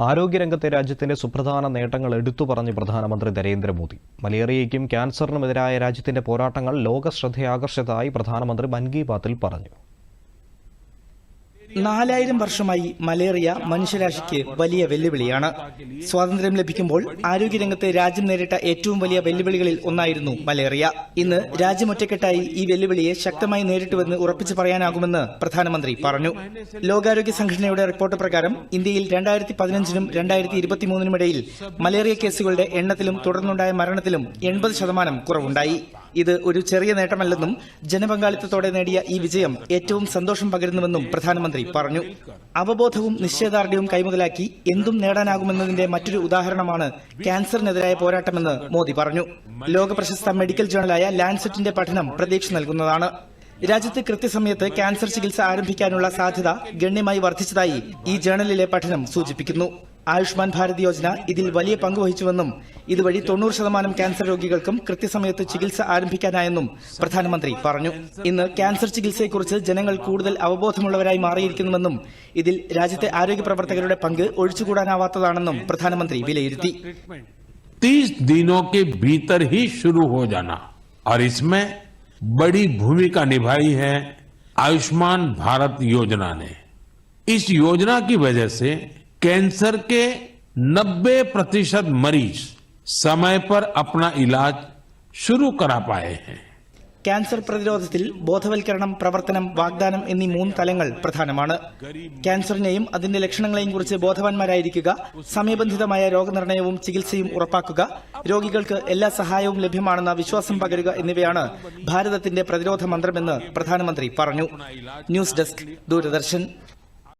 ആരോഗ്യരംഗത്തെ രാജ്യത്തിന്റെ സുപ്രധാന നേട്ടങ്ങൾ എടുത്തു പറഞ്ഞ് പ്രധാനമന്ത്രി നരേന്ദ്രമോദി. മലേറിയയ്ക്കും ക്യാൻസറിനുമെതിരായ രാജ്യത്തിന്റെ പോരാട്ടങ്ങൾ ലോക ശ്രദ്ധയാകർഷിച്ചതായി പ്രധാനമന്ത്രി മൻ കി ബാത്തിൽ പറഞ്ഞു. നാലായിരം വർഷമായി മലേറിയ മനുഷ്യരാശിക്ക് വലിയ വെല്ലുവിളിയാണ്. സ്വാതന്ത്ര്യം ലഭിക്കുമ്പോൾ ആരോഗ്യരംഗത്ത് രാജ്യം നേരിട്ട ഏറ്റവും വലിയ വെല്ലുവിളികളിൽ ഒന്നായിരുന്നു മലേറിയ. ഇന്ന് രാജ്യം ഒറ്റക്കെട്ടായി ഈ വെല്ലുവിളിയെ ശക്തമായി നേരിട്ടുവെന്ന് ഉറപ്പിച്ചു പറയാനാകുമെന്ന് പ്രധാനമന്ത്രി പറഞ്ഞു. ലോകാരോഗ്യ സംഘടനയുടെ റിപ്പോർട്ട് പ്രകാരം ഇന്ത്യയിൽ രണ്ടായിരത്തി പതിനഞ്ചിനും രണ്ടായിരത്തി ഇരുപത്തിമൂന്നിനുമിടയിൽ മലേറിയ കേസുകളുടെ എണ്ണത്തിലും തുടർന്നുണ്ടായ മരണത്തിലും എൺപത് ശതമാനം കുറവുണ്ടായി. ഇത് ഒരു ചെറിയ നേട്ടമല്ലെന്നും ജനപങ്കാളിത്തത്തോടെ നേടിയ ഈ വിജയം ഏറ്റവും സന്തോഷം പകരുന്നുവെന്നും പ്രധാനമന്ത്രി പറഞ്ഞു. അവബോധവും നിശ്ചയദാർഢ്യവും കൈമുതലാക്കി എന്തും നേടാനാകുമെന്നതിന്റെ മറ്റൊരു ഉദാഹരണമാണ് ക്യാൻസറിനെതിരായ പോരാട്ടമെന്ന് മോദി പറഞ്ഞു. ലോക പ്രശസ്ത മെഡിക്കൽ ജേണലായ ലാൻസെറ്റിന്റെ പഠനം പ്രതീക്ഷ നൽകുന്നതാണ്. രാജ്യത്ത് കൃത്യസമയത്ത് ക്യാൻസർ ചികിത്സ ആരംഭിക്കാനുള്ള സാധ്യത ഗണ്യമായി വർദ്ധിച്ചതായി ഈ ജേണലിലെ പഠനം സൂചിപ്പിക്കുന്നു. ആയുഷ്മാൻ ഭാരത് യോജന ഇതിൽ വലിയ പങ്ക് വഹിച്ചുവെന്നും ഇതുവഴി തൊണ്ണൂറ് ശതമാനം ക്യാൻസർ രോഗികൾക്കും കൃത്യസമയത്ത് ചികിത്സ ആരംഭിക്കാനായെന്നും പ്രധാനമന്ത്രി പറഞ്ഞു ഇന്ന് ക്യാൻസർ ചികിത്സയെക്കുറിച്ച് ജനങ്ങൾ കൂടുതൽ അവബോധമുള്ളവരായി മാറിയിരിക്കുന്നുവെന്നും ഇതിൽ രാജ്യത്തെ ആരോഗ്യ പ്രവർത്തകരുടെ പങ്ക് ഒഴിച്ചുകൂടാനാവാത്തതാണെന്നും പ്രധാനമന്ത്രി വിലയിരുത്തി तीस दिनों के भीतर ही शुरू हो जाना और इसमें बड़ी भूमिका निभाई है आयुष्मान भारत योजना ने इस योजना की वजह से कैंसर के 90 प्रतिशत मरीज समय पर अपना इलाज शुरू करा पाए हैं ക്യാൻസർ പ്രതിരോധത്തിൽ ബോധവൽക്കരണം പ്രവർത്തനം വാഗ്ദാനം എന്നീ മൂന്ന് തലങ്ങൾ പ്രധാനമാണ് ക്യാൻസറിനെയും അതിന്റെ ലക്ഷണങ്ങളെയും കുറിച്ച് ബോധവാന്മാരായിരിക്കുക സമയബന്ധിതമായ രോഗനിർണയവും ചികിത്സയും ഉറപ്പാക്കുക രോഗികൾക്ക് എല്ലാ സഹായവും ലഭ്യമാണെന്ന വിശ്വാസം പകരുക എന്നിവയാണ് ഭാരതത്തിന്റെ പ്രതിരോധ മന്ത്രമെന്ന് പ്രധാനമന്ത്രി പറഞ്ഞു ന്യൂസ് ഡെസ്ക് ദൂരദർശൻ